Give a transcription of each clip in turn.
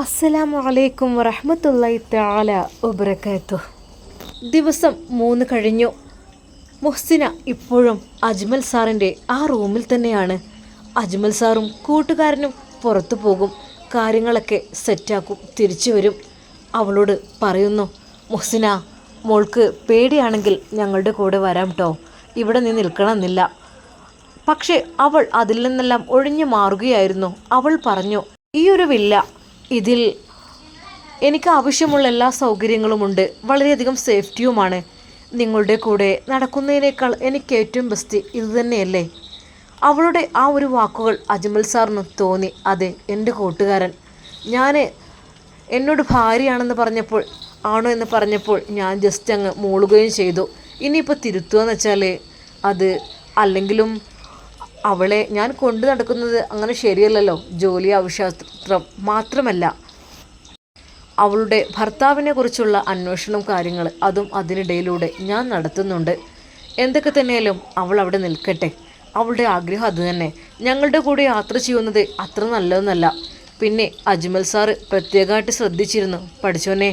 അസ്സലാമു അലൈക്കും വറഹ്മത്തുള്ളാഹി തആല വബറകാതുഹു. ദിവസം മൂന്ന് കഴിഞ്ഞു. മുഹ്സിന ഇപ്പോഴും അജ്മൽ സാറിന്റെ ആ റൂമിൽ തന്നെയാണ്. അജ്മൽ സാറും കൂട്ടുകാരനും പുറത്തു പോകും. കാര്യങ്ങളൊക്കെ സെറ്റാക്കും തിരിച്ചു വരും. അവളോട് പറയുന്നു മുഹ്സിന മോൾക്ക് പേടിയാണെങ്കിൽ ഞങ്ങളുടെ കൂടെ വരാം കേട്ടോ ഇവിടെ നീ നിൽക്കണമെന്നില്ല. പക്ഷേ അവൾ അതിൽ നിന്നെല്ലാം ഒഴിഞ്ഞു മാറുകയായിരുന്നു. അവൾ പറഞ്ഞു ഈ ഒരു വില്ല ഇതിൽ എനിക്ക് ആവശ്യമുള്ള എല്ലാ സൗകര്യങ്ങളുമുണ്ട് വളരെയധികം സേഫ്റ്റിയുമാണ്. നിങ്ങളുടെ കൂടെ നടക്കുന്നതിനേക്കാൾ എനിക്ക് ഏറ്റവും ബെസ്റ്റ് ഇതുതന്നെയല്ലേ അവളുടെ ആ ഒരു വാക്കുകൾ അജ്മൽ സാറിന് തോന്നി. അതെ എന്റെ കൂട്ടുകാരൻ. ഞാൻ എന്നോട് ഭാര്യയാണെന്ന് പറഞ്ഞപ്പോൾ ആണോ എന്ന് പറഞ്ഞപ്പോൾ ഞാൻ ജസ്റ്റ് അങ്ങ് മൂളുകയും ചെയ്തു. ഇനിയിപ്പോൾ തിരുത്തുക എന്ന് വെച്ചാൽ അത് അല്ലെങ്കിലും അവളെ ഞാൻ കൊണ്ടു നടക്കുന്നത് അങ്ങനെ ശരിയല്ലല്ലോ. ജോലി ആവശ്യത്രം മാത്രമല്ല. അവളുടെ ഭർത്താവിനെ കുറിച്ചുള്ള അന്വേഷണം കാര്യങ്ങൾ അതും അതിനിടയിലൂടെ ഞാൻ നടത്തുന്നുണ്ട്. എന്തൊക്കെ തന്നെയാലും അവൾ അവിടെ നിൽക്കട്ടെ. അവളുടെ ആഗ്രഹം അതുതന്നെ ഞങ്ങളുടെ കൂടെ യാത്ര ചെയ്യുന്നത് അത്ര നല്ലതെന്നല്ല. പിന്നെ അജ്മൽ സാറ് പ്രത്യേകമായിട്ട് ശ്രദ്ധിച്ചിരുന്നു. പഠിച്ചോനെ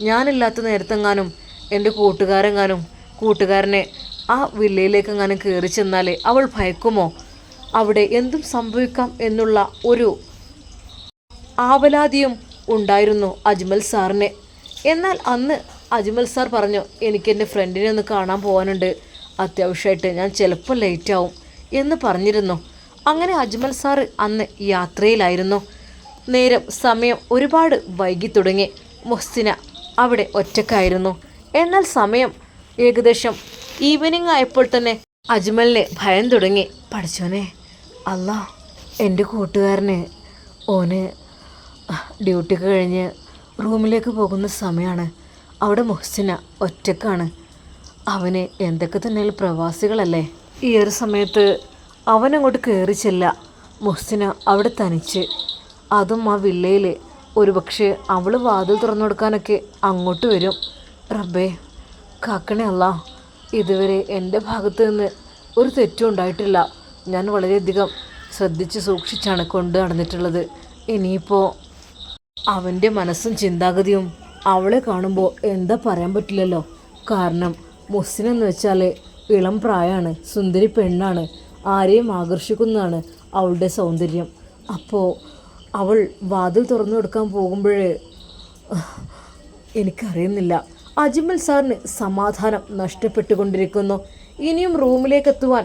ഞാനില്ലാത്ത നേരത്തെങ്ങാനും എന്റെ കൂട്ടുകാരെങ്ങാനും കൂട്ടുകാരനെ ആ വില്ലയിലേക്കെങ്ങാനും കയറി ചെന്നാൽ അവൾ ഭയക്കുമോ? അവിടെ എന്തും സംഭവിക്കാം എന്നുള്ള ഒരു ആവലാതിയും ഉണ്ടായിരുന്നു അജ്മൽ സാറിന്. എന്നാൽ അന്ന് അജ്മൽ സാർ പറഞ്ഞു എനിക്ക് എന്റെ ഫ്രണ്ടിനെ ഒന്ന് കാണാൻ പോകാനുണ്ട് അത്യാവശ്യമായിട്ട് ഞാൻ ചിലപ്പോൾ ലേറ്റ് ആവും എന്ന് പറഞ്ഞിരുന്നു. അങ്ങനെ അജ്മൽ സാർ അന്ന് യാത്രയിലായിരുന്നു. നേരം സമയം ഒരുപാട് വൈകി തുടങ്ങി. മുഹ്സിന അവിടെ ഒറ്റക്കായിരുന്നു. എന്നാൽ സമയം ഏകദേശം ഈവനിങ് ആയപ്പോൾ തന്നെ അജ്മലിന് ഭയം തുടങ്ങി. പഠിച്ചോനെ അല്ല എന്റെ കൂട്ടുകാരന് ഓന് ഡ്യൂട്ടിക്ക് കഴിഞ്ഞ് റൂമിലേക്ക് പോകുന്ന സമയമാണ് അവിടെ മുഹസിന ഒറ്റക്കാണ്. അവന് എന്തൊക്കെ തന്നെയുള്ള പ്രവാസികളല്ലേ. ഈ ഒരു സമയത്ത് അവനങ്ങോട്ട് കയറി ചെല്ല. മുഹസിന അവിടെ തനിച്ച്. അതും ആ വില്ലയിൽ ഒരുപക്ഷെ അവൾ വാതിൽ തുറന്നു കൊടുക്കാനൊക്കെ അങ്ങോട്ട് വരും. റബ്ബേ കാക്കണേ അല്ല ഇതുവരെ എന്റെ ഭാഗത്ത് നിന്ന് ഒരു തെറ്റും ഉണ്ടായിട്ടില്ല. ഞാൻ വളരെയധികം ശ്രദ്ധിച്ച് സൂക്ഷിച്ചാണ് കൊണ്ട് നടന്നിട്ടുള്ളത്. ഇനിയിപ്പോൾ അവന്റെ മനസ്സും ചിന്താഗതിയും അവളെ കാണുമ്പോൾ എന്താ പറയാൻ പറ്റില്ലല്ലോ? കാരണം മുസ്സിനെന്ന് വെച്ചാൽ ഇളം പ്രായമാണ് സുന്ദരി പെണ്ണാണ് ആരെയും ആകർഷിക്കുന്നതാണ് അവളുടെ സൗന്ദര്യം. അപ്പോൾ അവൾ വാതിൽ തുറന്നു കൊടുക്കാൻ പോകുമ്പോഴേ എനിക്കറിയുന്നില്ല. അജ്മൽ സാറിന് സമാധാനം നഷ്ടപ്പെട്ടുകൊണ്ടിരിക്കുന്നു. ഇനിയും റൂമിലേക്ക് എത്തുവാൻ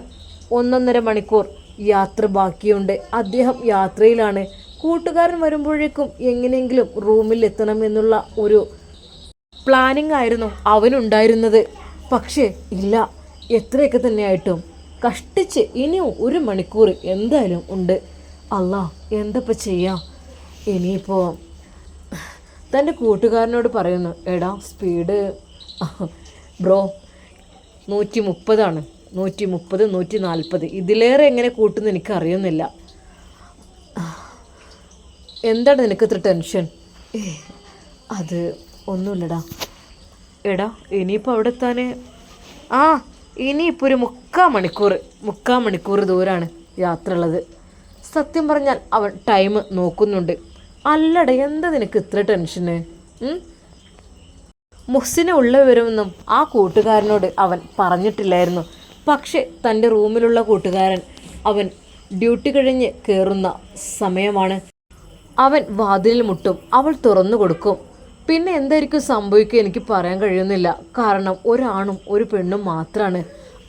ഒന്നൊന്നര മണിക്കൂർ യാത്ര ബാക്കിയുണ്ട്. അദ്ദേഹം യാത്രയിലാണ്. കൂട്ടുകാരൻ വരുമ്പോഴേക്കും എങ്ങനെയെങ്കിലും റൂമിൽ എത്തണമെന്നുള്ള ഒരു പ്ലാനിങ് ആയിരുന്നു അവനുണ്ടായിരുന്നത്. പക്ഷേ ഇല്ല. എത്രയൊക്കെ തന്നെയായിട്ടും കഷ്ടിച്ച് ഇനിയും ഒരു മണിക്കൂർ എന്തായാലും ഉണ്ട്. അല്ല എന്തപ്പോൾ ചെയ്യാം? ഇനിയിപ്പോൾ തന്റെ കൂട്ടുകാരനോട് പറയുന്നു എടാ സ്പീഡ് ബ്രോ നൂറ്റി മുപ്പതാണ് നൂറ്റി മുപ്പത് നൂറ്റി നാൽപ്പത് ഇതിലേറെ എങ്ങനെ കൂട്ടുന്നു എനിക്ക് അറിയുന്നില്ല എന്താണ് നിനക്ക് ഇത്ര ടെൻഷൻ? അത് ഒന്നുമില്ലടാ. എടാ ഇനിയിപ്പോൾ അവിടെ എത്താനേ? ആ ഇനിയിപ്പോൾ ഒരു മുക്കാൽ മണിക്കൂർ മുക്കാൽ മണിക്കൂർ ദൂരമാണ് യാത്ര ഉള്ളത് സത്യം പറഞ്ഞാൽ അവൻ ടൈം നോക്കുന്നുണ്ട്. അല്ലട എന്താ നിനക്ക് ഇത്ര ടെൻഷന്? മുഹ്സിന് ഉള്ള വിവരമൊന്നും ആ കൂട്ടുകാരനോട് അവൻ പറഞ്ഞിട്ടില്ലായിരുന്നു. പക്ഷെ തന്റെ റൂമിലുള്ള കൂട്ടുകാരൻ അവൻ ഡ്യൂട്ടി കഴിഞ്ഞ് കയറുന്ന സമയമാണ്. അവൻ വാതിലിൽ മുട്ടും അവൾ തുറന്നു കൊടുക്കും. പിന്നെ എന്തായിരിക്കും സംഭവിക്കുക എനിക്ക് പറയാൻ കഴിയുന്നില്ല. കാരണം ഒരാണും ഒരു പെണ്ണും മാത്രമാണ്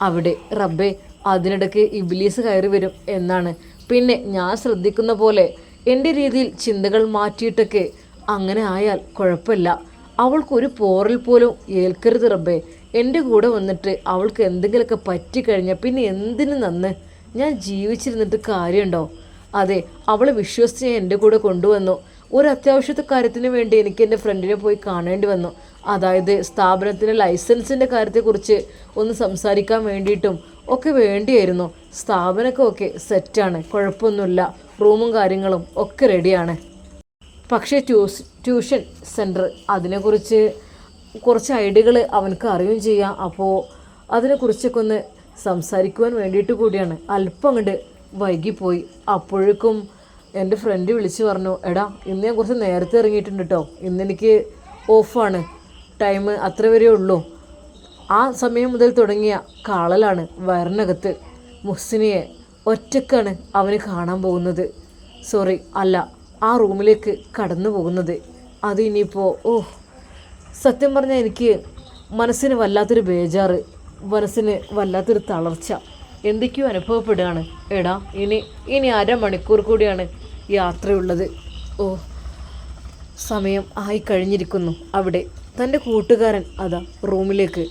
അവിടെ റബ്ബെ അതിനിടയ്ക്ക് ഇബിലീസ് കയറി വരും എന്നാണ്. പിന്നെ ഞാൻ ശ്രദ്ധിക്കുന്ന പോലെ എന്റെ രീതിയിൽ ചിന്തകൾ മാറ്റിയിട്ടൊക്കെ അങ്ങനെ ആയാൽ കുഴപ്പമില്ല. അവൾക്കൊരു പോറൽ പോലും ഏൽക്കരുത് റബ്ബേ. എന്റെ കൂടെ വന്നിട്ട് അവൾക്ക് എന്തെങ്കിലുമൊക്കെ പറ്റിക്കഴിഞ്ഞാൽ പിന്നെ എന്തിനു നന്ന്? ഞാൻ ജീവിച്ചിരുന്നിട്ട് കാര്യമുണ്ടോ? അതെ അവളെ വിശ്വസിച്ച് ഞാൻ എന്റെ കൂടെ കൊണ്ടുവന്നു. ഒരു അത്യാവശ്യത്തെ കാര്യത്തിന് വേണ്ടി എനിക്ക് എന്റെ ഫ്രണ്ടിനെ പോയി കാണേണ്ടി വന്നു. അതായത് സ്ഥാപനത്തിന്റെ ലൈസൻസിന്റെ കാര്യത്തെക്കുറിച്ച് ഒന്ന് സംസാരിക്കാൻ വേണ്ടിയിട്ടും ഒക്കെ വേണ്ടിയായിരുന്നു. സ്ഥാപനമൊക്കെ ഒക്കെ സെറ്റാണ് കുഴപ്പമൊന്നുമില്ല. റൂമും കാര്യങ്ങളും ഒക്കെ റെഡിയാണ് പക്ഷേ ട്യൂസ് ട്യൂഷൻ സെന്റർ അതിനെക്കുറിച്ച് കുറച്ച് ഐഡിയകൾ അവനക്ക് അറിയുകയും ചെയ്യാം. അപ്പോൾ അതിനെക്കുറിച്ചൊക്കെ ഒന്ന് സംസാരിക്കുവാൻ വേണ്ടിയിട്ട് കൂടിയാണ്. അല്പം അങ്ങോട്ട് വൈകിപ്പോയി. അപ്പോഴേക്കും എന്റെ ഫ്രണ്ട് വിളിച്ചു പറഞ്ഞു എടാ ഇന്ന് ഞാൻ കുറച്ച് നേരത്തെ ഇറങ്ങിയിട്ടുണ്ട് കേട്ടോ ഇന്നെനിക്ക് ഓഫാണ് ടൈം അത്ര വരെ ഉള്ളൂ. ആ സമയം മുതൽ തുടങ്ങിയ കാളലാണ് വയറിനകത്ത് മുഹ്സിനിയെ ഒറ്റക്കാണ് അവന് കാണാൻ പോകുന്നത്. സോറി അല്ല ആ റൂമിലേക്ക് കടന്നു പോകുന്നത്. അത് ഇനിയിപ്പോൾ ഓ സത്യം പറഞ്ഞാൽ എനിക്ക് മനസ്സിന് വല്ലാത്തൊരു ബേജാറ്. മനസ്സിന് വല്ലാത്തൊരു തളർച്ച. എന്തൊക്കെയോ അനുഭവപ്പെടുകയാണ്. എടാ ഇനി ഇനി അരമണിക്കൂർ കൂടിയാണ് യാത്രയുള്ളത്. ഓ സമയം ആയി കഴിഞ്ഞിരിക്കുന്നു അവിടെ. തന്റെ കൂട്ടുകാരൻ അതാ റൂമിലേക്ക്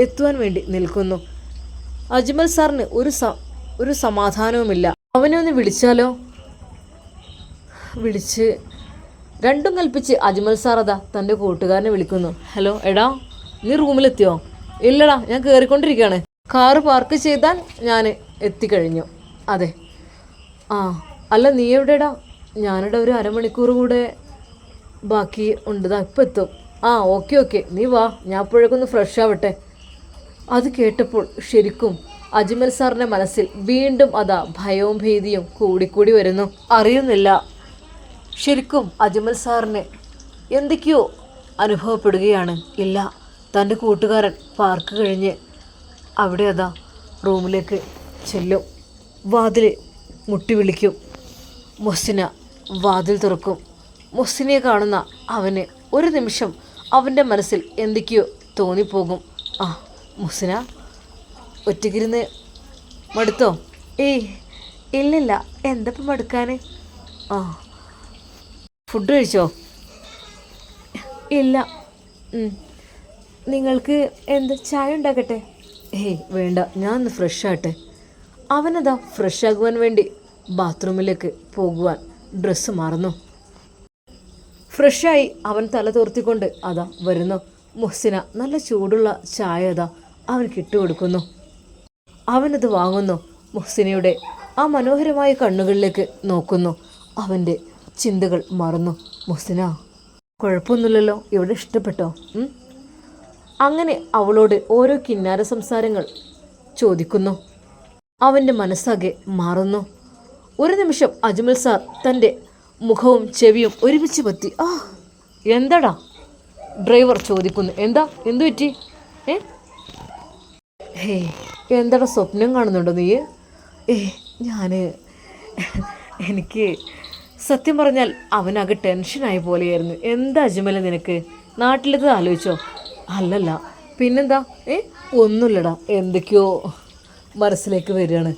എത്തുവാൻ വേണ്ടി നിൽക്കുന്നു. അജ്മൽ സാറിന് ഒരു സ ഒരു സമാധാനവുമില്ല. അവനെ ഒന്ന് വിളിച്ചാലോ? വിളിച്ച് രണ്ടും കൽപ്പിച്ച് അജ്മൽ സാർ അതാ തന്റെ കൂട്ടുകാരനെ വിളിക്കുന്നു. ഹലോ എടാ നീ റൂമിലെത്തിയോ? ഇല്ലടാ ഞാൻ കയറിക്കൊണ്ടിരിക്കുകയാണ് കാറ് പാർക്ക് ചെയ്താൽ ഞാൻ എത്തിക്കഴിഞ്ഞു. അതെ. ആ അല്ല നീ എവിടെടാ ഞാനിവിടെ ഒരു അരമണിക്കൂർ കൂടെ ബാക്കി ഉണ്ടതാ ഇപ്പം എത്തും. ആ ഓക്കെ ഓക്കെ. നീ വാ ഞാൻ അപ്പോഴേക്കൊന്ന് ഫ്രഷ് ആവട്ടെ. അത് കേട്ടപ്പോൾ ശരിക്കും അജ്മൽ സാറിന്റെ മനസ്സിൽ വീണ്ടും അതാ ഭയവും ഭീതിയും കൂടിക്കൂടി വരുന്നു. അറിയുന്നില്ല ശരിക്കും അജ്മൽ സാറിന് എന്തൊക്കെയോ അനുഭവപ്പെടുകയാണ്. ഇല്ല തന്റെ കൂട്ടുകാരൻ പാർക്ക് കഴിഞ്ഞ് അവിടെ അതാ റൂമിലേക്ക് ചെല്ലും. വാതിൽ മുട്ടി വിളിക്കും. മൊസിന വാതിൽ തുറക്കും. മൊസിനെ കാണുന്ന അവന് ഒരു നിമിഷം അവന്റെ മനസ്സിൽ എന്തൊക്കെയോ തോന്നിപ്പോകും. ആ മുസിന ഒറ്റയ്ക്കിരുന്ന് മടുത്തോ? ഏയ് ഇല്ലില്ല എന്തപ്പം മടുക്കാൻ ആ. ഫുഡ് കഴിച്ചോ? ഇല്ല. നിങ്ങൾക്ക് എന്ത് ചായ ഉണ്ടാക്കട്ടെ? ഏയ് വേണ്ട. ഞാൻ ഒന്ന് ഫ്രഷ് ആട്ടെ അവനതാ ഫ്രഷ് ആകുവാൻ വേണ്ടി ബാത്റൂമിലേക്ക് പോകുവാൻ ഡ്രസ്സ് മാറുന്നു. ഫ്രഷായി അവൻ തല തോർത്തിക്കൊണ്ട് അതാ വരുന്നു. മുഹ്സിന നല്ല ചൂടുള്ള ചായ അതാ അവൻ കൊടുക്കുന്നു. അവനത് വാങ്ങുന്നു. മുഹ്സിനയുടെ ആ മനോഹരമായ കണ്ണുകളിലേക്ക് നോക്കുന്നു. അവന്റെ ചിന്തകൾ മറന്നു. മുസ്ന കുഴപ്പമൊന്നുമില്ലല്ലോ ഇവിടെ ഇഷ്ടപ്പെട്ടോ? അങ്ങനെ അവളോട് ഓരോ കിന്നാര സംസാരങ്ങൾ ചോദിക്കുന്നു. അവന്റെ മനസ്സാകെ മാറുന്നു. ഒരു നിമിഷം അജ്മൽ സാർ തന്റെ മുഖവും ചെവിയും ഒരുമിച്ച് പറ്റി. ആ എന്താടാ? ഡ്രൈവർ ചോദിക്കുന്നു. എന്താ? എന്തു പറ്റി? ഏ? ഹേ എന്താടാ സ്വപ്നം കാണുന്നുണ്ടോ നീ? ഏ ഞാൻ എനിക്ക് സത്യം പറഞ്ഞാൽ അവനകെ ടെൻഷനായ പോലെയായിരുന്നു. എന്താ അജ്മല നിനക്ക്? നാട്ടിലത് ആലോചിച്ചോ? അല്ലല്ല. പിന്നെന്താ? ഏ? ഒന്നുമില്ലടാ. എന്തൊക്കെയോ മനസ്സിലേക്ക് വരികയാണ്.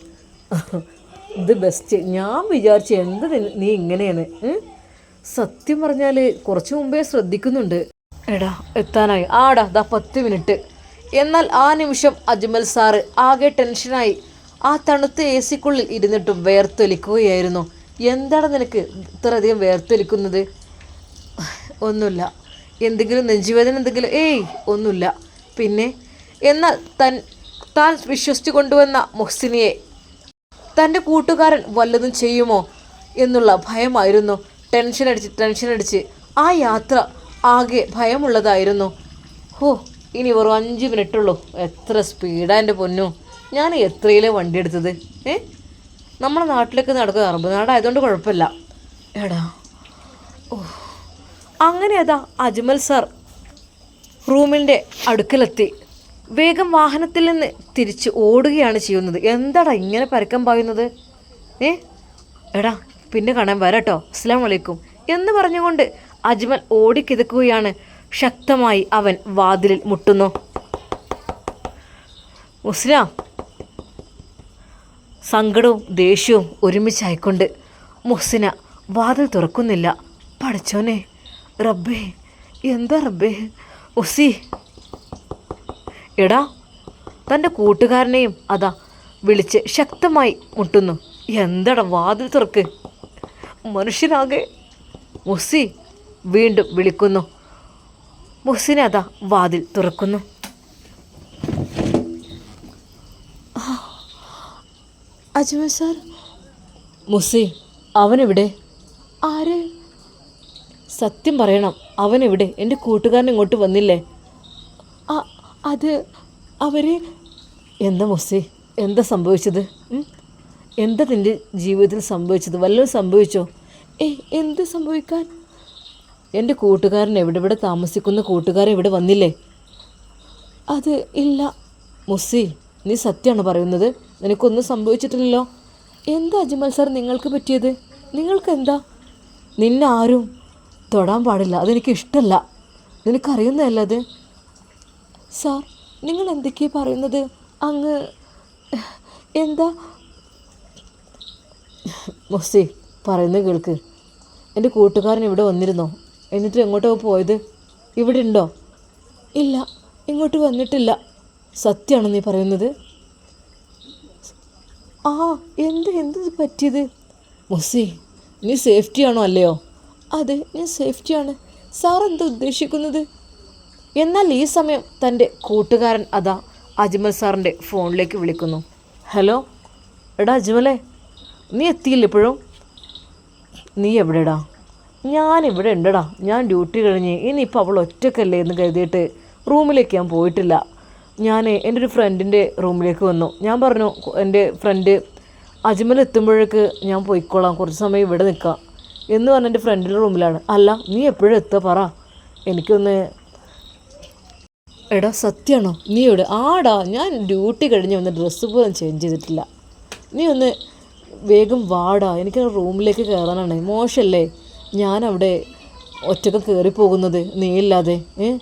ഇത് ബെസ്റ്റ്. ഞാൻ വിചാരിച്ചു എന്ത് നീ ഇങ്ങനെയാണ്. സത്യം പറഞ്ഞാൽ കുറച്ച് മുമ്പേ ശ്രദ്ധിക്കുന്നുണ്ട്. എടാ എത്താനായി. ആടാ ദാ പത്ത് മിനിറ്റ്. എന്നാൽ ആ നിമിഷം അജ്മൽ സാറ് ആകെ ടെൻഷനായി. ആ തണുത്ത എ സിക്കുള്ളിൽ ഇരുന്നിട്ടും വേർത്തൊലിക്കുകയായിരുന്നു. എന്താണ് നിനക്ക് ഇത്രയധികം വേർത്തൊലിക്കുന്നത്? ഒന്നുമില്ല. എന്തെങ്കിലും നെഞ്ചുവേദന എന്തെങ്കിലും ഏയ് ഒന്നുമില്ല. പിന്നെ എന്നാൽ തൻ താൻ വിശ്വസിച്ചു കൊണ്ടുവന്ന മുഹ്സിനിയെ തന്റെ കൂട്ടുകാരൻ വല്ലതും ചെയ്യുമോ എന്നുള്ള ഭയമായിരുന്നു. ടെൻഷൻ അടിച്ച് ടെൻഷൻ അടിച്ച് ആ യാത്ര ആകെ ഭയമുള്ളതായിരുന്നു. ഹോ ഇനി വെറും അഞ്ച് മിനിറ്റുള്ളൂ. എത്ര സ്പീഡാ എന്റെ പൊന്നു. ഞാൻ എത്രയിലെ വണ്ടി എടുത്തത്? ഏ? നമ്മുടെ നാട്ടിലേക്ക് നടക്കുന്ന അറബ് നാടായതുകൊണ്ട് കുഴപ്പമില്ല. എടാ. ഓ അങ്ങനെ അതാ അജ്മൽ സാർ റൂമിന്റെ അടുക്കലെത്തി. വേഗം വാഹനത്തിൽ നിന്ന് തിരിച്ച് ഓടുകയാണ് ചെയ്യുന്നത്. എന്താടാ ഇങ്ങനെ പരക്കം പായുന്നത്? ഏ? എടാ പിന്നെ കാണാൻ വരാട്ടോ. അസ്ലാം വലൈക്കും എന്ന് പറഞ്ഞുകൊണ്ട് അജ്മൽ ഓടിക്കിതക്കുകയാണ് ശക്തമായി അവൻ വാതിലിൽ മുട്ടുന്നു. മുസ്ലാം സങ്കടവും ദേഷ്യവും ഒരുമിച്ചായിക്കൊണ്ട് മുഹ്സിന വാതിൽ തുറക്കുന്നില്ല. പഠിച്ചോനെ റബ്ബേ എന്താ റബ്ബേ? ഉസി എടാ തന്റെ കൂട്ടുകാരനെയും അതാ വിളിച്ച് ശക്തമായി മുട്ടുന്നു. എന്താടാ വാതിൽ തുറക്ക്? മനുഷ്യനാകെ. മുസി വീണ്ടും വിളിക്കുന്നു. മുസിനെ അതാ വാതിൽ തുറക്കുന്നു. അജ്മൽ സാർ. മുസി അവനെവിടെ? ആര്? സത്യം പറയണം അവനെവിടെ? എന്റെ കൂട്ടുകാരൻ ഇങ്ങോട്ട് വന്നില്ലേ? ആ അത് അവർ എന്താ മുസി എന്താ സംഭവിച്ചത്? എന്താ നിന്റെ ജീവിതത്തിൽ സംഭവിച്ചത്? വല്ലതും സംഭവിച്ചോ? ഏ എന്ത് സംഭവിക്കാൻ? എന്റെ കൂട്ടുകാരൻ എവിടെ ഇവിടെ താമസിക്കുന്ന കൂട്ടുകാരൻ ഇവിടെ വന്നില്ലേ? അത് ഇല്ല. മുസി നീ സത്യമാണ് പറയുന്നത്? നിനക്കൊന്നും സംഭവിച്ചിട്ടില്ലല്ലോ. എന്താ അജ്മൽ സാർ നിങ്ങൾക്ക് പറ്റിയത്? നിങ്ങൾക്ക് എന്താ നിന്നെ ആരും തൊടാൻ പാടില്ല. അതെനിക്ക് ഇഷ്ടമല്ല നിനക്കറിയുന്നതല്ല അത്? സാർ നിങ്ങൾ എന്തൊക്കെയാ പറയുന്നത്? അങ്ങ് എന്താ? മൊസി പറയുന്നത് കേൾക്ക്. എന്റെ കൂട്ടുകാരൻ ഇവിടെ വന്നിരുന്നോ? എന്നിട്ട് എങ്ങോട്ടോ പോയത്? ഇവിടെ ഉണ്ടോ? ഇല്ല ഇങ്ങോട്ട് വന്നിട്ടില്ല. സത്യമാണോ നീ പറയുന്നത്? ആ എന്ത് എന്ത് പറ്റിയത്? മൊസി നീ സേഫ്റ്റി ആണോ അല്ലയോ? അതെ ഞാൻ സേഫ്റ്റിയാണ് സാർ എന്താ ഉദ്ദേശിക്കുന്നത്? എന്നാൽ ഈ സമയം തന്റെ കൂട്ടുകാരൻ അതാ അജ്മൽ സാറിന്റെ ഫോണിലേക്ക് വിളിക്കുന്നു. ഹലോ എടാ അജ്മലെ നീ എത്തിയില്ല ഇപ്പോഴും? നീ എവിടെടാ? ഞാൻ ഇവിടെ ഉണ്ടടാ. ഞാൻ ഡ്യൂട്ടി കഴിഞ്ഞ്. ഇനിയിപ്പോൾ അവൾ ഒറ്റക്കല്ലേ എന്ന് കരുതിയിട്ട് റൂമിലേക്ക് ഞാൻ പോയിട്ടില്ല. ഞാൻ എന്റെ ഒരു ഫ്രണ്ടിന്റെ റൂമിലേക്ക് വന്നു. ഞാൻ പറഞ്ഞു എന്റെ ഫ്രണ്ട് അജ്മൽ എത്തുമ്പോഴേക്ക് ഞാൻ പോയിക്കോളാം. കുറച്ച് സമയം ഇവിടെ നിൽക്കാം. എന്ന് പറഞ്ഞ എന്റെ ഫ്രണ്ടിന്റെ റൂമിലാണ് അല്ല നീ എപ്പോഴും എത്തുക പറ. എനിക്കൊന്ന് എടാ സത്യമാണോ നീ എവിടെ? ആടാ ഞാൻ ഡ്യൂട്ടി കഴിഞ്ഞ് വന്ന് ഡ്രസ്സ് പോലും ചേഞ്ച് ചെയ്തിട്ടില്ല. നീ ഒന്ന് വേഗം വാടാ. എനിക്ക് റൂമിലേക്ക് കയറാനാണ് മോശമല്ലേ ഞാനവിടെ ഒറ്റയ്ക്ക് കയറി പോകുന്നത് നീ ഇല്ലാതെ. ഏ?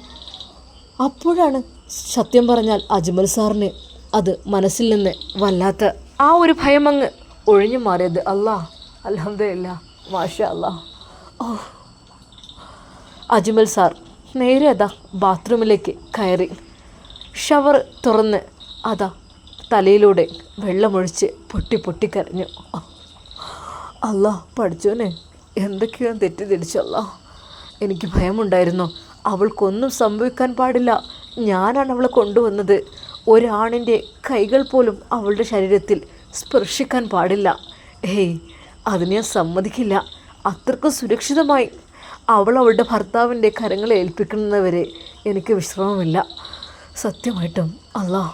അപ്പോഴാണ്. സത്യം പറഞ്ഞാൽ അജ്മൽ സാറിന് അത് മനസ്സിൽ നിന്ന് വല്ലാത്ത ആ ഒരു ഭയം അങ്ങ് ഒഴിഞ്ഞു മാറിയത്. അല്ലാ മാഷ അല്ലാ ഓ. അജ്മൽ സാർ നേരെ അതാ ബാത്റൂമിലേക്ക് കയറി. ഷവർ തുറന്ന് അതാ തലയിലൂടെ വെള്ളമൊഴിച്ച് പൊട്ടി പൊട്ടി പൊട്ടിക്കരഞ്ഞു അല്ല പഠിച്ചോനെ എന്തൊക്കെയോ തെറ്റിദ്ധരിച്ചല്ല എനിക്ക് ഭയമുണ്ടായിരുന്നു. അവൾക്കൊന്നും സംഭവിക്കാൻ പാടില്ല. ഞാനാണ് അവളെ കൊണ്ടുവന്നത്. ഒരാണിന്റെ കൈകൾ പോലും അവളുടെ ശരീരത്തിൽ സ്പർശിക്കാൻ പാടില്ല. ഹേയ് അതിന് ഞാൻ സമ്മതിക്കില്ല. അത്രക്കും സുരക്ഷിതമായി അവൾ അവളുടെ ഭർത്താവിന്റെ കരങ്ങളെ ഏൽപ്പിക്കുന്നവരെ എനിക്ക് വിശ്രമമില്ല. സത്യമായിട്ടും അല്ലാ.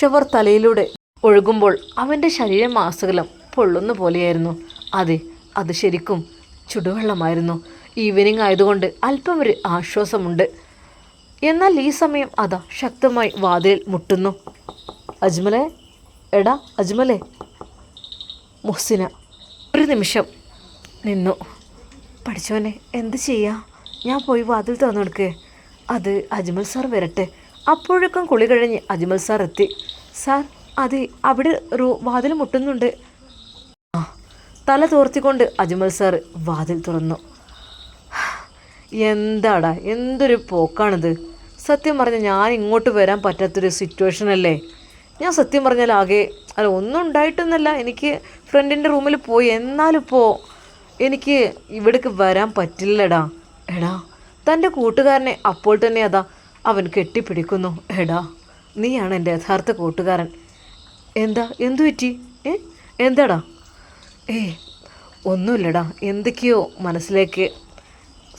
ഷവർ തലയിലൂടെ ഒഴുകുമ്പോൾ അവന്റെ ശരീരം മാസകലം പൊള്ളുന്ന പോലെയായിരുന്നു. അതെ അത് ശരിക്കും ചുടുവെള്ളമായിരുന്നു. ഈവനിങ് ആയതുകൊണ്ട് അല്പം ഒരു ആശ്വാസമുണ്ട്. എന്നാൽ ഈ സമയം അതാ ശക്തമായി വാതിലിൽ മുട്ടുന്നു. അജ്മലെ എടാ അജ്മലെ. മുഹ്സിന ഒരു നിമിഷം നിന്നു. പഠിച്ചവനെ എന്ത് ചെയ്യാ? ഞാൻ പോയി വാതിൽ തുറന്നു കൊടുക്കേ അത് അജ്മൽ സാർ വരട്ടെ. അപ്പോഴേക്കും കുളി കഴിഞ്ഞ് അജ്മൽ സാർ എത്തി. സാർ അത് അവിടെ റൂ വാതിൽ മുട്ടുന്നുണ്ട്. ആ തല തോർത്തിക്കൊണ്ട് അജ്മൽ സാർ വാതിൽ തുറന്നു. എന്താടാ? എന്തൊരു പോക്കാണിത്. സത്യം പറഞ്ഞാൽ ഞാൻ ഇങ്ങോട്ട് വരാൻ പറ്റാത്തൊരു സിറ്റുവേഷൻ അല്ലേ? ഞാൻ സത്യം പറഞ്ഞാൽ ആകെ അല്ല ഒന്നും ഉണ്ടായിട്ടൊന്നല്ല. എനിക്ക് ഫ്രണ്ടിന്റെ റൂമിൽ പോയി. എന്നാലിപ്പോൾ എനിക്ക് ഇവിടേക്ക് വരാൻ പറ്റില്ലടാ. എടാ തന്റെ കൂട്ടുകാരനെ അപ്പോൾ തന്നെ അതാ അവൻ കെട്ടിപ്പിടിക്കുന്നു. എടാ നീയാണ് എന്റെ യഥാർത്ഥ കൂട്ടുകാരൻ. എന്താ? എന്തു പറ്റി? ഏ? എന്താടാ? ഏ ഒന്നുമില്ലടാ. എന്തൊക്കെയോ മനസ്സിലേക്ക്.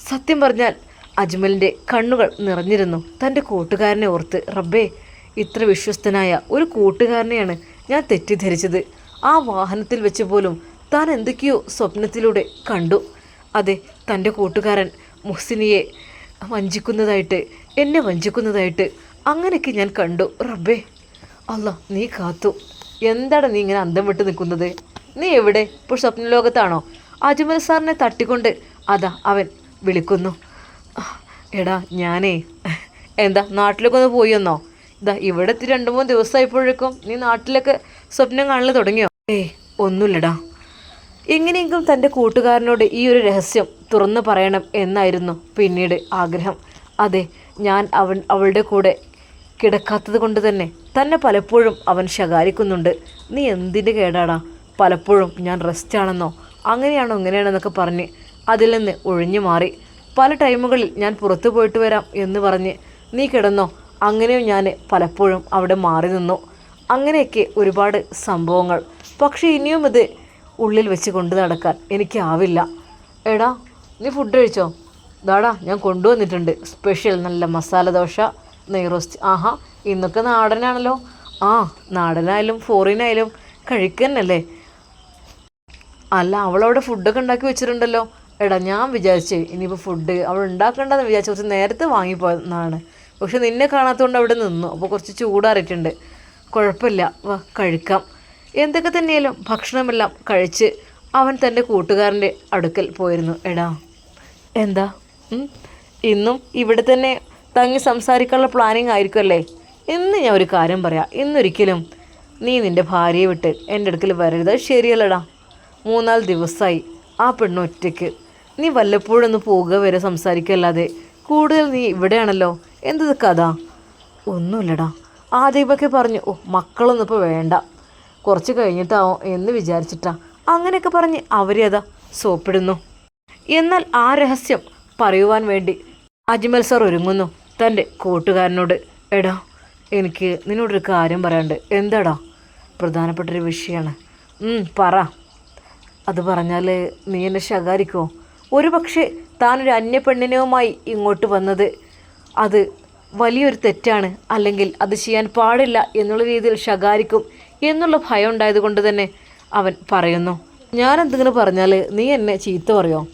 സത്യം പറഞ്ഞാൽ അജ്മലിന്റെ കണ്ണുകൾ നിറഞ്ഞിരുന്നു. തന്റെ കൂട്ടുകാരനെ ഓർത്ത് റബ്ബേ ഇത്ര വിശ്വസ്തനായ ഒരു കൂട്ടുകാരനെയാണ് ഞാൻ തെറ്റിദ്ധരിച്ചത്. ആ വാഹനത്തിൽ വെച്ച് പോലും താൻ എന്തൊക്കെയോ സ്വപ്നത്തിലൂടെ കണ്ടു. അതെ തന്റെ കൂട്ടുകാരൻ മുഹ്സിനിയെ വഞ്ചിക്കുന്നതായിട്ട് എന്നെ വഞ്ചിക്കുന്നതായിട്ട് അങ്ങനെയൊക്കെ ഞാൻ കണ്ടു. റബ്ബേ അല്ല നീ കാത്തു. എന്താണ് നീ ഇങ്ങനെ അന്തം വിട്ട് നിൽക്കുന്നത്? നീ എവിടെ? ഇപ്പോൾ സ്വപ്നലോകത്താണോ? അജ്മൽ സാറിനെ തട്ടിക്കൊണ്ട് അതാ അവൻ വിളിക്കുന്നു. എടാ ഞാനേ എന്താ നാട്ടിലൊക്കെ ഒന്ന് പോയി വന്നോ? ഇതാ ഇവിടെ എത്തി രണ്ട് മൂന്ന് ദിവസമായപ്പോഴേക്കും നീ നാട്ടിലൊക്കെ സ്വപ്നം കാണൽ തുടങ്ങിയോ? ഏയ് ഒന്നുമില്ലടാ. എങ്ങനെയെങ്കിലും തന്റെ കൂട്ടുകാരനോട് ഈ ഒരു രഹസ്യം തുറന്നു പറയണം എന്നായിരുന്നു പിന്നീട് ആഗ്രഹം. അതെ ഞാൻ അവൻ അവളുടെ കൂടെ കിടക്കാത്തത് കൊണ്ട് തന്നെ തന്നെ പലപ്പോഴും അവൻ ശകാരിക്കുന്നുണ്ട്. നീ എന്തിന്റെ കേടാടാ? പലപ്പോഴും ഞാൻ റെസ്റ്റ് ആണെന്നോ? അങ്ങനെയാണോ ഇങ്ങനെയാണെന്നൊക്കെ പറഞ്ഞ് അതിൽ നിന്ന് ഒഴിഞ്ഞു മാറി. പല ടൈമുകളിൽ ഞാൻ പുറത്തു പോയിട്ട് വരാം എന്ന് പറഞ്ഞ് നീ കിടന്നോ? അങ്ങനെയും ഞാൻ പലപ്പോഴും അവിടെ മാറി നിന്നു. അങ്ങനെയൊക്കെ ഒരുപാട് സംഭവങ്ങൾ. പക്ഷേ ഇനിയും ഇത് ഉള്ളിൽ വെച്ച് കൊണ്ടു നടക്കാൻ എനിക്കാവില്ല. എടാ നീ ഫുഡ് കഴിച്ചോ? ദാടാ ഞാൻ കൊണ്ടുവന്നിട്ടുണ്ട്. സ്പെഷ്യൽ നല്ല മസാല ദോശ നെയ് റോസ്റ്റ് ആഹാ ഇന്നൊക്കെ നാടനാണല്ലോ. ആ നാടനായാലും ഫോറിനായാലും കഴിക്കുന്നല്ലേ? അല്ല അവളവിടെ ഫുഡൊക്കെ ഉണ്ടാക്കി വെച്ചിട്ടുണ്ടല്ലോ. എടാ ഞാൻ വിചാരിച്ചു ഇനിയിപ്പോൾ ഫുഡ് അവൾ ഉണ്ടാക്കണ്ടെന്ന് വിചാരിച്ച കുറച്ച് നേരത്തെ വാങ്ങിപ്പോയെന്നാണ് പക്ഷെ നിന്നെ കാണാത്തതുകൊണ്ട് അവിടെ നിന്നു. അപ്പോൾ കുറച്ച് ചൂടാറിയിട്ടുണ്ട്. കുഴപ്പമില്ല. വാ കഴിക്കാം. എന്തൊക്കെ തന്നെയാലും ഭക്ഷണമെല്ലാം കഴിച്ച് അവൻ തന്റെ കൂട്ടുകാരന്റെ അടുക്കൽ പോയിരുന്നു. എടാ എന്താ? ഇന്നും ഇവിടെ തന്നെ തങ്ങി സംസാരിക്കാനുള്ള പ്ലാനിങ് ആയിരിക്കുമല്ലേ ഇന്ന് ഞാൻ ഒരു കാര്യം പറയാം. ഇന്നൊരിക്കലും നീ നിന്റെ ഭാര്യയെ വിട്ട് എന്റെ അടുക്കൽ വരരുത്. ശരിയല്ലടാ. മൂന്നാൽ ദിവസമായി ആ പെണ്ണ് ഒറ്റയ്ക്ക് നീ വല്ലപ്പോഴൊന്ന് പോകുക വരെ സംസാരിക്കല്ലാതെ. കൂടുതൽ നീ ഇവിടെയാണല്ലോ. എന്തത് കഥ? ഒന്നുമില്ലടാ. ആദ്യമൊക്കെ പറഞ്ഞു ഓ മക്കളൊന്നും ഇപ്പോൾ വേണ്ട. കുറച്ച് കഴിഞ്ഞിട്ടാവും എന്ന് വിചാരിച്ചിട്ടാ. അങ്ങനെയൊക്കെ പറഞ്ഞ് അവരെ അതാ സോപ്പിടുന്നു. എന്നാൽ ആ രഹസ്യം പറയുവാൻ വേണ്ടി അജ്മൽ സർ ഒരുങ്ങുന്നു തന്റെ കൂട്ടുകാരനോട്. എടാ എനിക്ക് നിന്നോടൊരു കാര്യം പറയാണ്ട് എന്താടാ? പ്രധാനപ്പെട്ടൊരു വിഷയമാണ്. പറ. അത് പറഞ്ഞാൽ നീ എന്നെ ശകാരിക്കുമോ ഒരു പക്ഷേ താനൊരു അന്യ പെണ്ണിനുമായി ഇങ്ങോട്ട് വന്നത്. അത് വലിയൊരു തെറ്റാണ്. അല്ലെങ്കിൽ അത് ചെയ്യാൻ പാടില്ല എന്നുള്ള രീതിയിൽ ശകാരിക്കും എന്നുള്ള ഭയം ഉണ്ടായത് കൊണ്ട് തന്നെ അവൻ പറയുന്നു. ഞാൻ എന്തെങ്കിലും പറഞ്ഞാൽ നീ എന്നെ ചീത്ത പറയോ?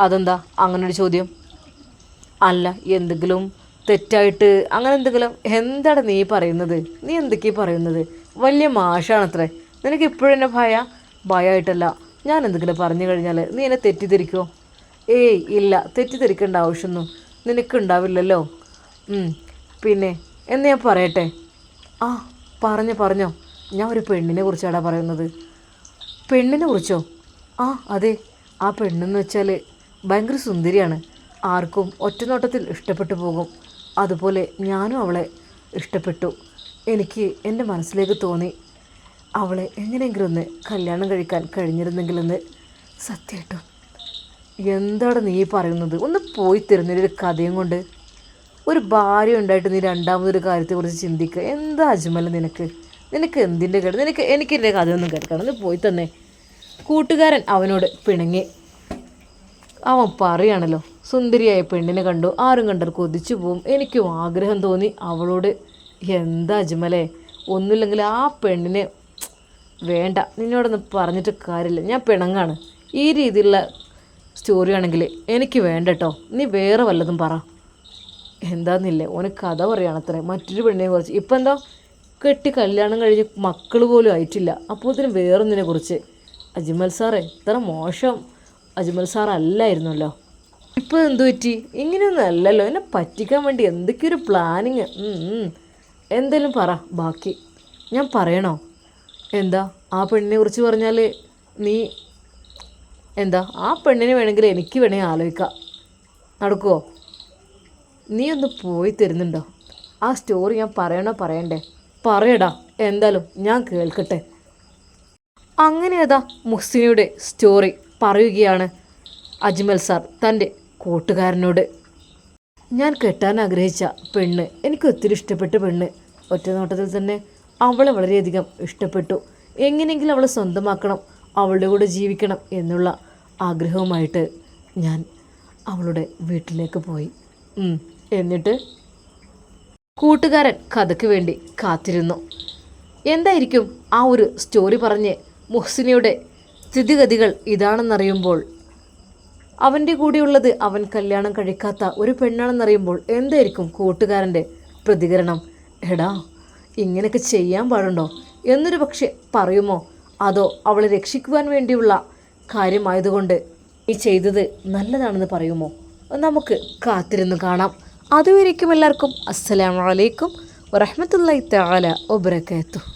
അതെന്താ? അങ്ങനൊരു ചോദ്യം? അല്ല എന്തെങ്കിലും തെറ്റായിട്ട് അങ്ങനെ എന്തെങ്കിലും എന്താണ് നീ പറയുന്നത്? നീ എന്തൊക്കെയാണ് പറയുന്നത്? വലിയ മാഷാണത്രേ. നിനക്ക് ഇപ്പോഴും എന്നെ ഭയ ഭയമായിട്ടല്ല ഞാൻ എന്തെങ്കിലും പറഞ്ഞു കഴിഞ്ഞാൽ നീ എന്നെ തെറ്റിദ്ധരിക്കോ? ഏയ് ഇല്ല തെറ്റിദ്ധരിക്കേണ്ട ആവശ്യമൊന്നും നിനക്കുണ്ടാവില്ലല്ലോ. പിന്നെ എന്ന് ഞാൻ പറയട്ടെ? ആ പറഞ്ഞു പറഞ്ഞോ. ഞാൻ ഒരു പെണ്ണിനെ കുറിച്ചാണ് പറയുന്നത്. പെണ്ണിനെ കുറിച്ചോ? ആ അതെ. ആ പെണ്ണെന്ന് വെച്ചാൽ ഭയങ്കര സുന്ദരിയാണ്. ആർക്കും ഒറ്റനോട്ടത്തിൽ ഇഷ്ടപ്പെട്ടു പോകും. അതുപോലെ ഞാനും അവളെ ഇഷ്ടപ്പെട്ടു. എനിക്ക് എന്റെ മനസ്സിലേക്ക് തോന്നി അവളെ എങ്ങനെയെങ്കിലും ഒന്ന് കല്യാണം കഴിക്കാൻ കഴിഞ്ഞിരുന്നെങ്കിലെന്ന് സത്യമായിട്ടും എന്താണ് നീ പറയുന്നത്? ഒന്ന് പോയി തരുന്നൊരു കഥയും കൊണ്ട്. ഒരു ഭാര്യ ഉണ്ടായിട്ട് നീ രണ്ടാമതൊരു കാര്യത്തെക്കുറിച്ച് ചിന്തിക്കുക എന്താ അജ്മല നിനക്ക്? നിനക്ക് എന്തിന്റെ കേട്? നിനക്ക് എനിക്ക് എന്റെ കഥയൊന്നും കേൾക്കണം. നീ പോയി തന്നെ. കൂട്ടുകാരൻ അവനോട് പിണങ്ങി. അവൻ പറയാണല്ലോ സുന്ദരിയായ പെണ്ണിനെ കണ്ടു. ആരും കണ്ടർ കൊതിച്ചു പോവും. എനിക്കും ആഗ്രഹം തോന്നി അവളോട് എന്താ അജ്മലേ? ഒന്നുമില്ലെങ്കിൽ ആ പെണ്ണിനെ വേണ്ട. നിന്നോടൊന്നും പറഞ്ഞിട്ട് കാര്യമില്ല. ഞാൻ പിണങ്ങാണ്. ഈ രീതിയിലുള്ള സ്റ്റോറി ആണെങ്കിൽ എനിക്ക് വേണ്ട കേട്ടോ നീ വേറെ വല്ലതും പറ. എന്താന്നില്ലേ? ഓന് കഥ പറയുകയാണത്രേ മറ്റൊരു പെണ്ണിനെ കുറിച്ച്. ഇപ്പം എന്താ കെട്ടി കല്യാണം കഴിഞ്ഞ് മക്കൾ പോലും ആയിട്ടില്ല. അപ്പോൾ ഇതിന് വേറൊന്നിനെ കുറിച്ച്. അജ്മൽ സാറേ ഇത്ര മോശം അജ്മൽ സാർ അല്ലായിരുന്നല്ലോ. ഇപ്പോൾ എന്തു പറ്റി? ഇങ്ങനെയൊന്നും അല്ലല്ലോ. എന്നെ പറ്റിക്കാൻ വേണ്ടി എന്തൊക്കെയൊരു പ്ലാനിങ് എന്തേലും പറ ബാക്കി. ഞാൻ പറയണോ? എന്താ? ആ പെണ്ണിനെ കുറിച്ച് പറഞ്ഞാൽ നീ എന്താ? ആ പെണ്ണിനെ വേണമെങ്കിൽ എനിക്ക് വേണമെങ്കിൽ ആലോചിക്കാം. നടക്കുമോ നീ ഒന്ന് പോയി തരുന്നുണ്ടോ? ആ സ്റ്റോറി ഞാൻ പറയണോ പറയണ്ടേ? പറയടാ എന്തായാലും ഞാൻ കേൾക്കട്ടെ. അങ്ങനെ അതാ മുഹ്സിനയുടെ സ്റ്റോറി പറയുകയാണ് അജ്മൽ സാർ തന്റെ കൂട്ടുകാരനോട്. ഞാൻ കെട്ടാൻ ആഗ്രഹിച്ച പെണ്ണ് എനിക്ക് ഒത്തിരി ഇഷ്ടപ്പെട്ട പെണ്ണ്. ഒറ്റ നോട്ടത്തിൽ തന്നെ അവളെ വളരെയധികം ഇഷ്ടപ്പെട്ടു. എങ്ങനെയെങ്കിലും അവളെ സ്വന്തമാക്കണം അവളുടെ കൂടെ ജീവിക്കണം എന്നുള്ള ആഗ്രഹവുമായിട്ട് ഞാൻ അവളുടെ വീട്ടിലേക്ക് പോയി. എന്നിട്ട് കൂട്ടുകാരൻ കഥയ്ക്ക് വേണ്ടി കാത്തിരുന്നു. എന്തായിരിക്കും ആ ഒരു സ്റ്റോറി പറഞ്ഞ് മുഹ്സിനയുടെ സ്ഥിതിഗതികൾ ഇതാണെന്നറിയുമ്പോൾ? അവന്റെ കൂടെയുള്ളത് അവൻ കല്യാണം കഴിക്കാത്ത ഒരു പെണ്ണാണെന്നറിയുമ്പോൾ എന്തായിരിക്കും കൂട്ടുകാരന്റെ പ്രതികരണം? എടാ ഇങ്ങനെയൊക്കെ ചെയ്യാൻ പാടുണ്ടോ? എന്നൊരു പക്ഷെ പറയുമോ? അതോ അവളെ രക്ഷിക്കുവാൻ വേണ്ടിയുള്ള കാര്യമായതുകൊണ്ട് ഈ ചെയ്തത് നല്ലതാണെന്ന് പറയുമോ? നമുക്ക് കാത്തിരുന്ന് കാണാം. അതുവരേക്കും എല്ലാവർക്കും അസ്സലാമലൈക്കും വറഹമത്തല്ലാ തആല വബറകാതുഹു.